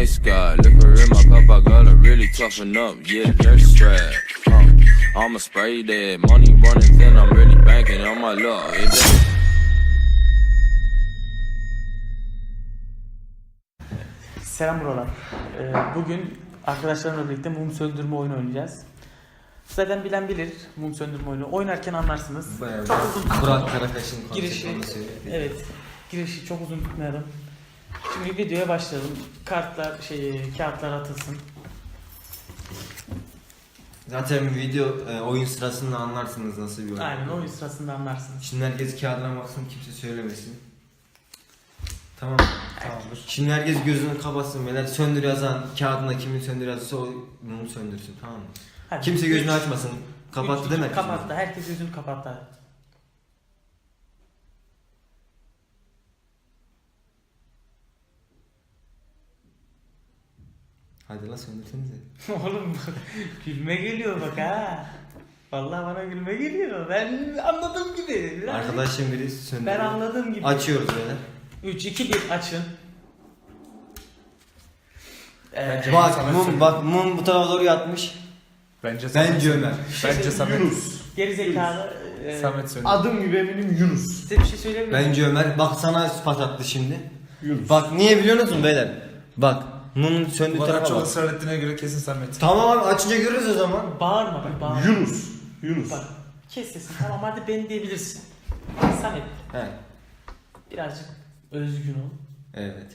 nice guy. Liquor in my cup, I gotta really toughen up. Yeah, they're strapped. Uh, I'ma spray that money running thin. I'm really banking on my luck. Selam buralar. Ee, bugün arkadaşlarımla birlikte mum söndürme oyunu oynayacağız. Zaten bilen bilir mum söndürme oyunu. Oynarken anlarsınız. Bayağı Çok uzun Burak Karakaş'ın girişi. konseptini söyledi. Evet. Girişi çok uzun tutmayalım. Şimdi videoya başlayalım. Kartlar, şey, kağıtlar atılsın. Zaten video e, oyun sırasında anlarsınız nasıl bir oyun. Aynen oyun sırasında anlarsınız. Şimdi herkes kağıdına baksın kimse söylemesin. Tamam. Tamamdır. Şimdi herkes gözünü kapatsın beyler. Söndür yazan kağıdına kimin söndür yazırsa o mumu söndürsün tamam mı? Hadi. Kimse gözünü açmasın. Kapattı üç- mi? Kapattı. Herkes gözünü kapattı. Hadi la söndürsenize. Oğlum gülme geliyor bak ha. Vallahi bana gülme geliyor. Ben anladığım gibi. Ben- Arkadaşım biri söndürüyor. Ben anladığım gibi. Açıyoruz beyler. 3 2 1 açın. Ee, Bak mum, bak mum bu tarafa doğru yatmış. Bence Bence Ömer. Bence Samet. geri zekalı. e, Samet söyle. Adım gibi eminim Yunus. Size bir şey söyleyeyim mi? Bence Ömer. Bak sana ispat attı şimdi. Yunus. Bak niye biliyor musun beyler? Bak mumun söndüğü Bu adam tarafa çok bak. ısrar ettiğine göre kesin Samet. Tamam abi açınca görürüz o zaman. Bağırma bak bağırma. Yunus. Yunus. Bak kes sesini tamam hadi ben diyebilirsin. Samet He. birazcık özgün ol. Evet.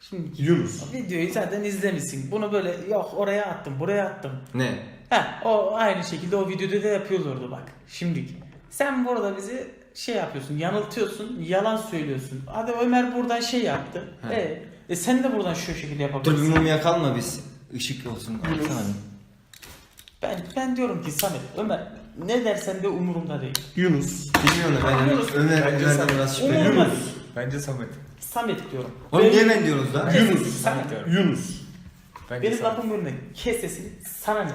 Şimdi Yunus. videoyu zaten izlemişsin. Bunu böyle yok oraya attım buraya attım. Ne? Ha o aynı şekilde o videoda da yapıyorlardı bak. Şimdi sen burada bizi şey yapıyorsun, yanıltıyorsun, yalan söylüyorsun. Hadi Ömer buradan şey yaptı. He. E, e sen de buradan şu şekilde Dur bir yapabilirsin. mum yakalım da biz. Işık olsun. Bir. Ben ben diyorum ki Samet, Ömer ne dersen de umurumda değil. Yunus. Bilmiyorum da ben Yunus. Ömer, Bence Ömer'den sen- biraz şüpheliyim. Umurumda değil. Bence Samet. Samet diyorum. Oğlum niye ben diyoruz lan? Yunus. Samet. diyorum. Yunus. Bence Benim Samet. lafım önüne kes sesini sana ne?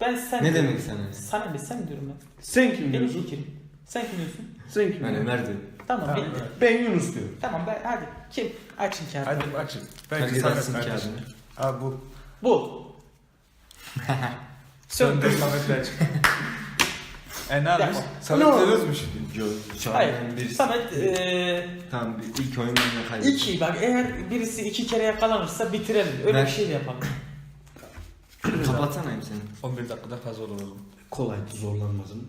Ben sen Ne diyorum. demek sana? Sana ne sen diyorum ben. Sen kim Benim diyorsun? fikrim. Sen kim diyorsun? Sen kim Ben diyorsun? Ömer diyorum. Tamam, Tamam, evet. Ben Yunus diyorum. Tamam ben hadi kim? Açın kağıtları. Hadi açın. Bence açsın kardeşim. kağıdını. Abi bu. Bu. Söndür. Samet'le aç. E ne? Yapma. Samet diyoruz mu şimdi? Yok. Hayır. ben birisi. Samet eee Tamam bir- ilk oyun ben kaybettim. iki bak eğer birisi iki kere yakalanırsa bitirelim. Öyle Ben- bir şey de yapalım. Kapatsana hem seni. 11 dakikada fazla olur oğlum. Kolaydı zorlanmadın.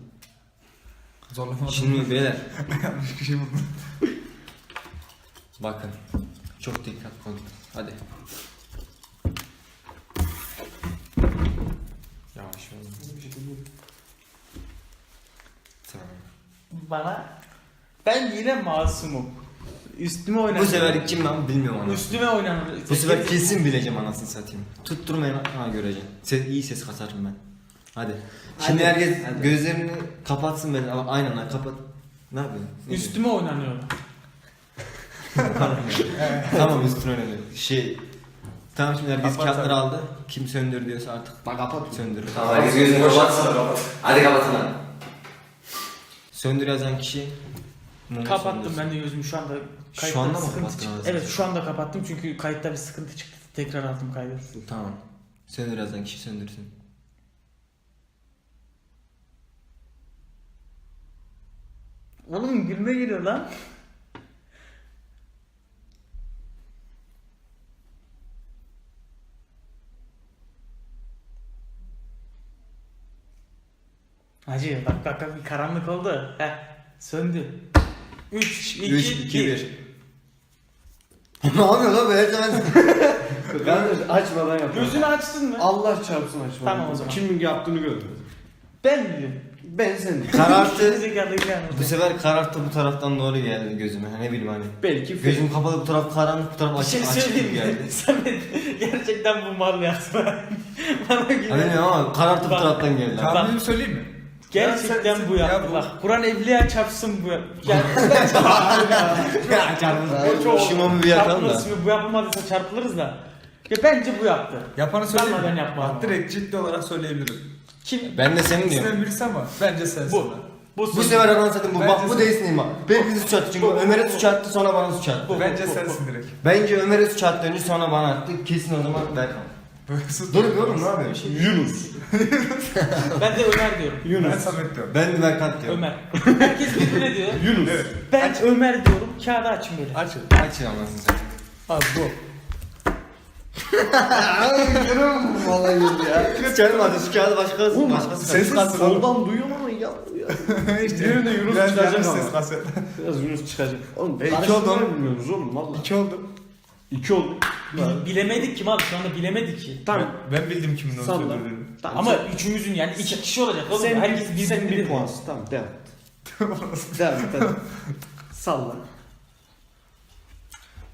Zorlamadım. Şimdi beyler yanlış bir şey buldum. bakın. Çok dikkat olun. Hadi. Yavaş olun. Tamam. Bana ben yine masumum. Üstüme oynanır. Bu sefer kim lan bilmiyorum anasını. Üstüme oynanır. Bu sefer kesin bileceğim anasını satayım. Tutturmayın ha göreceğim. Ses, iyi ses kasarım ben. Hadi. Şimdi Hadi, herkes hadi. gözlerini kapatsın ben. Ama aynen ha kapat. Ne yapıyorsun? Ne Üstüme oynanıyor. diyorsun? tamam üstüne önemli. Şey Tamam şimdi herkes Kapat kağıtları aldı. Kim söndür diyorsa artık Bak kapat. söndür. Tamam herkes gözünü kapatsın. Hadi kapatın lan. Söndür yazan kişi mumu Kapattım söndürsün. ben de gözümü şu anda. Şu anda mı sıkıntı kapattın çıktı. ağzını? Evet şu anda kapattım çünkü kayıtta bir sıkıntı çıktı. Tekrar aldım kaydı. Tamam. Söndür yazan kişi söndürsün. Oğlum gülme geliyor lan. Hacı bak bak bak bir karanlık oldu. Heh söndü. 3 2 3, 2, 1 1. ne yapıyor lan böyle zaman? Kardeş açmadan yap. Gözünü açtın mı? Allah çarpsın açmadan. Tamam o zaman. Kimin yaptığını görmedim. Ben biliyorum. Ben sen. Karartı. Zekalı gelmedi. Bu sefer karartı bu taraftan doğru geldi gözüme. Ne bileyim hani. Belki fe- Gözüm kapalı bu taraf karanlık bu taraf Bir şey açık açık gibi söyleyeyim mi? geldi. Samet gerçekten bu mal yaptı. Bana Hani güven. bilmiyorum ama karartı bu taraftan geldi. Tahminimi söyleyeyim mi? Gerçekten Ya bu ya yaptı. bu- Bak Kur'an evliya çarpsın bu. Ya çok Şu mumu bir yakalım da. Bu yapılmadıysa çarpılırız da. Ya bence bu yaptı. Yapanı söyleyeyim mi? ben yapmam. Bak direkt ciddi olarak söyleyebilirim. Kim? Ben de senin diyorum. İkisinden birisi ama bence sensin. Bu. Bu, Bu sefer anasını satayım bu. Bak Bence bu sen- değilsin bak. Belki suç attı çünkü Ömer'e suç attı sonra bana suç attı. Bence sensin direkt. Bence Ömer'e suç attı önce sonra bana attı. Kesin o zaman Berkan. Böyle sus. Dur oğlum ne yapıyorsun? Yunus. Ben de Ömer diyorum. Ben Samet diyorum. Ben de Berkan diyorum. Ömer. Herkes birbirine diyor. Yunus. Evet. Ben Ömer diyorum. Kağıdı açın böyle. Açın. Açın anasını satayım. Abi bu. Vallahi yürü ya. Kız canım hadi şu kağıdı başkası Oğlum başkası sesi kalsın. soldan duyuyorum ama ya. işte. Diğerinde Yunus Biraz çıkacak ama. ses kaset. Biraz Yunus çıkacak. Oğlum E, iki karıştırmayı oldu. bilmiyoruz oğlum valla. İki oldu. İki oldu. Bil- bilemedik ki abi şu anda bilemedik ki. Tamam. Ben bildim kimin Salla. söylediğini. Tamam. Ama üçümüzün yani iki kişi olacak oğlum. sen, Herkes sen birbirini bir puansın. Tamam devam devam et hadi. Salla.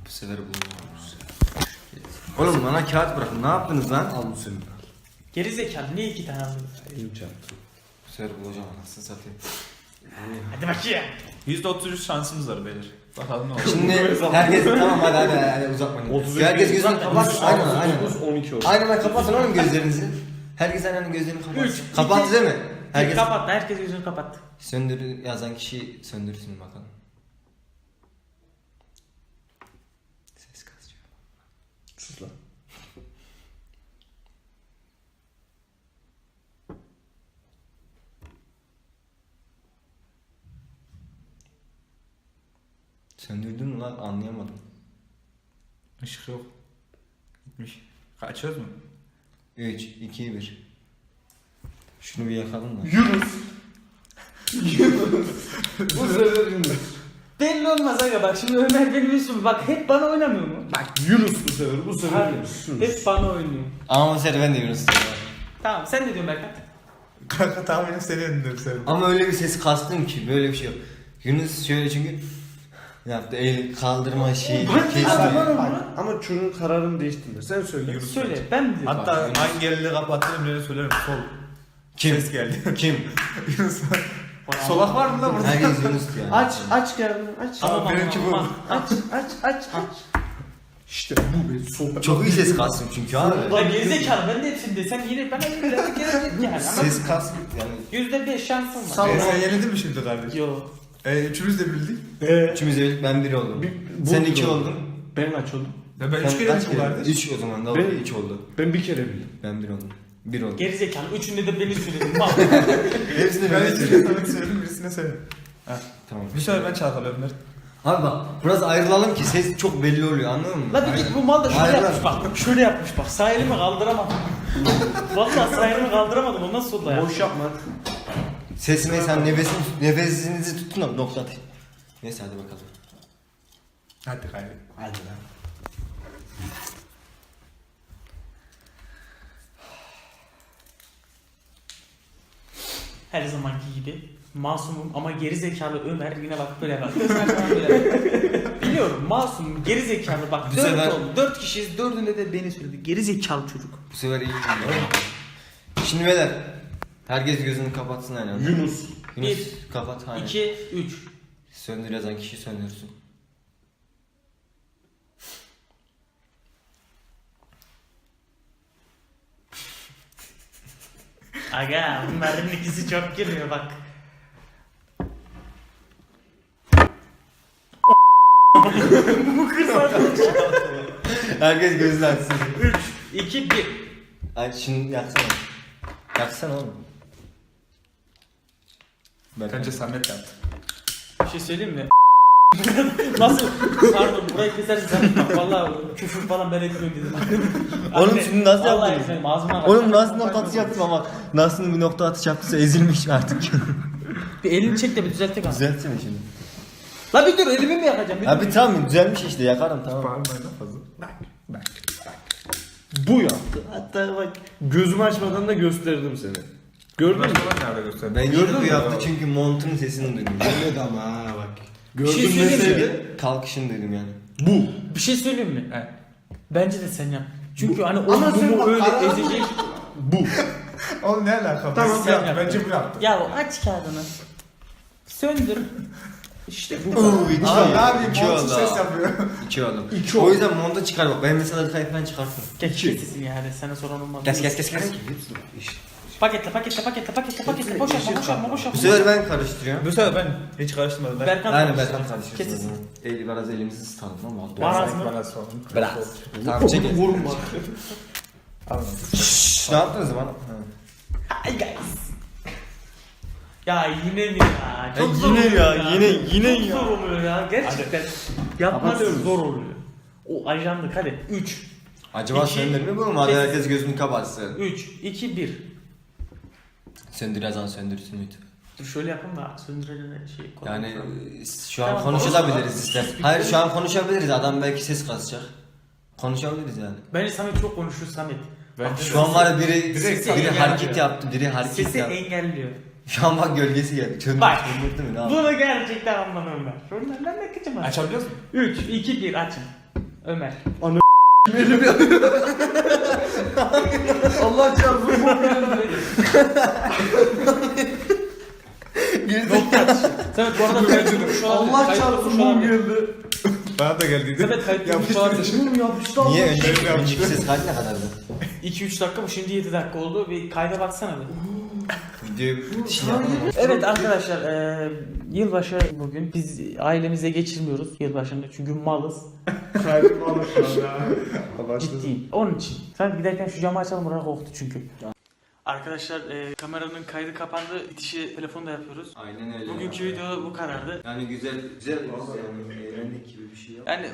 Bu sefer bulunmuyoruz. Oğlum bana kağıt bırakın. Ne yaptınız lan? Al bu senin. Geri zekalı niye iki tane aldın? Elim çarptı. Bu sefer bulacağım anasını satayım. Hadi bakayım. %33 şansımız var beyler. Bakalım ne olur. Şimdi herkes tamam hadi hadi, hadi uzatmayın. 33 herkes gözünü kapatsın. Aynen aynen. 9, 12 oldu. Aynen aynen kapatın oğlum gözlerinizi. Herkes aynen gözlerini kapatsın. Üç, Kapattı değil mi? Herkes... Herkes Kapattı. Herkes yüzünü kapattı. söndür yazan kişi söndürsün bakalım. Söndürdün mü lan anlayamadım. Işık yok. Gitmiş. Kaçıyoruz mu? 3, 2, 1. Şunu bir yakalım da. Yunus. Yunus. bu sefer Yunus. Belli olmaz aga bak şimdi Ömer benim üstüme bak hep bana oynamıyor mu? Bak Yunus bu sefer. Bu sefer Hayır. Yunus. Yunus. Hep bana oynuyor. Ama bu sefer ben de Yunus diyorum. Tamam sen ne diyorsun Berkan? Kanka tahminim seni yendim sen. Ama öyle bir ses kastım ki böyle bir şey yok. Yunus şöyle çünkü yaptı el kaldırma şeyi kesti. Bak, ama çocuğun kararını değiştirme. Sen söyle. Söyle ben mi diyorum? Hatta hangi elini kapattığını bile söylerim. Sol. Kim? Ses geldi. Kim? Yunus. Solak var mı lan burada? Herkes Yunus diyor. Aç aç geldi aç. Tamam, tamam, benimki bu. Aç aç aç aç. İşte bu be sol. Çok iyi ses kastım çünkü abi. Ya gerizekalı ben de hepsini desem yine yine de gerek yani ama Ses kastım yani. yüzde beş şansım var. Sağ ol. Sen yenildin mi şimdi kardeş? Yo. E, üçümüz de bildik. Ee, Üçümüz de bildik ben biri oldum. Bir- Sen iki oldu. oldun. ben kaç oldum? Ya ben Sen üç kere kaç bildim kardeş. Üç o zaman da Ben- oldu. Üç oldu. Ben bir kere bildim. Ben bir oldum. Bir oldum. Gerizekalı üçünde de beni söyledim. Mal. Hepsini Ben ben birisine söyledim. Samet söyledim birisine söyle. Tamam. Bir sefer ben çalkalıyorum Mert. Abi bak biraz ayrılalım ki ses çok belli oluyor anladın mı? La bir git bu mal da şöyle lan. yapmış bak. Şöyle yapmış bak. Sağ elimi kaldıramadım. Vallahi sağ elimi kaldıramadım. O nasıl oldu ya? Boş yapma. Sesime sen nefesini, nefesinizi tutun da nokta atayım. Neyse hadi bakalım. Hadi gayret. Hadi lan. Her zamanki gibi masumum ama geri zekalı Ömer yine bak böyle bak. Ömer falan böyle. Biliyorum masumum geri zekalı bak. Bu dört sefer- oldu. Dört kişiyiz. Dördünde de beni söyledi. Geri zekalı çocuk. Bu sefer iyi gidiyor. Şimdi beyler. Herkes gözünü kapatsın aynen. Yunus. Yunus kapat aynen. İki, üç. Söndür yazan kişi söndürsün. Aga bunların ikisi çok gülüyor bak. Bu kız arkadaş. Herkes gözünü açsın. Üç, iki, bir. Ay şunu yaksana. Yaksana oğlum. Ben Bence Samet yaptı. Bir şey söyleyeyim mi? Nasıl? Pardon burayı kesersin sen bak valla küfür falan ben etmiyorum dedim. Oğlum şimdi nasıl vallahi yaptınız? etmiyorum, ağzıma bak. Oğlum nasıl nokta atış yaptım ama Nasıl'ın bir nokta atış yaptıysa ezilmiş artık. Bir elini çek de bir düzelttik ama. Düzeltsene şimdi. La bir dur elimi mi yakacağım? Bir dur. Abi tamam düzelmiş işte yakarım tamam. Bağırmayın da fazla. Bak. Bak. Bu yaptı. Hatta bak gözümü açmadan da gösterdim seni. Gördün mü? Nerede gösterdi? Bence Gördün mü? yaptı çünkü montun sesini duydum. Evet ama ha bak. Bir Gördün şey söyleyeyim mi? deseydi Kalkışını duydum yani. bu. Bir şey söyleyeyim mi? He. Bence de sen yap. Çünkü hani Ama o sen bunu bak, öyle ezecek. Bu. Oğlum ne alaka? Tamam, sen yaptı. yap. Bence bu yaptı. Ya o aç kağıdını. Söndür. İşte bu. Oo, iki Abi ne yapayım? İki oldu. ses yapıyor. İki oldu. İki O yüzden monta çıkar bak. Ben mesela detay falan çıkarttım. Geç kes sesini yani sana soran olmaz. Kes kes kes kes. Hepsi iş. Paketle paketle paketle paketle paketle. Boş yapma boş yapma boş Bu yapma. sefer ben karıştırıyorum. Bu sefer ben hiç karıştırmadım. Ben Berkan karıştır. Berkan karıştırsın. Kesin. El, biraz elimizi ısıtalım ama. Var mı? Bana sorun. Biraz. Tamam çekin. Vurma. Al. Şşş, ne yaptınız bana? Hi guys. Ya yine mi ya? Çok Ya zor yine oluyor ya, yine- yine Çok ya. zor oluyor ya gerçekten. Yapması Kapatıyoruz. zor oluyor. O ajanlık hadi 3 Acaba İki- söndürme bu mu? Hadi Kesin. herkes gözünü kapatsın. 3 2 1 Söndür yazan söndürsün lütfen. Dur şöyle yapalım da söndürene şey Yani konuşalım. e, şu an Tamam, konuşabiliriz konuşma. ister. Hayır şu an konuşabiliriz. Adam belki ses kasacak. Konuşabiliriz yani. Bence Samet çok konuşur Samet. Bence Şu an var ya biri, Direkt biri hareket yaptı, biri hareket Sesi yaptı. engelliyor. Şu an bak gölgesi geldi. Çöndü, Bak. çöndürdü mü ne yaptı? Bunu gerçekten anlamıyorum ben. Şundan ben de kıçım var. Açabiliyor musun? 3 2 1 açın. Ömer. Allah çarpsın bu Samet bu arada kayıt tutmuş olabilir. Allah Kayıt çarpsın tutmuş bu olabilir. geldi. Bana da geldiydi. Samet kayıt tutmuş olabilir. Oğlum yapıştı Niye Allah. önceki, Şöyle önceki yaptı. ses kaç ne kadardı? 2-3 dakika bu şimdi 7 dakika oldu. Bir kayda baksana bir. Videoyu. Evet arkadaşlar eee yılbaşı bugün biz ailemize geçirmiyoruz yılbaşını çünkü malız Kaydım alır şu an ya. ciddiyim onun için. Sen giderken şu camı açalım buraya koktu çünkü. Arkadaşlar eee, kameranın kaydı kapandı bitişi telefonda yapıyoruz. Aynen öyle. Bugünkü video bu karardı. Yani güzel, güzel yani eğlendik gibi bir şey yap. Yani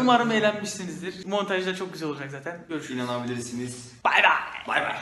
umarım eğlenmişsinizdir. Montajda çok güzel olacak zaten. Görüşürüz. İnanabilirsiniz. Bay bay. Bay bay.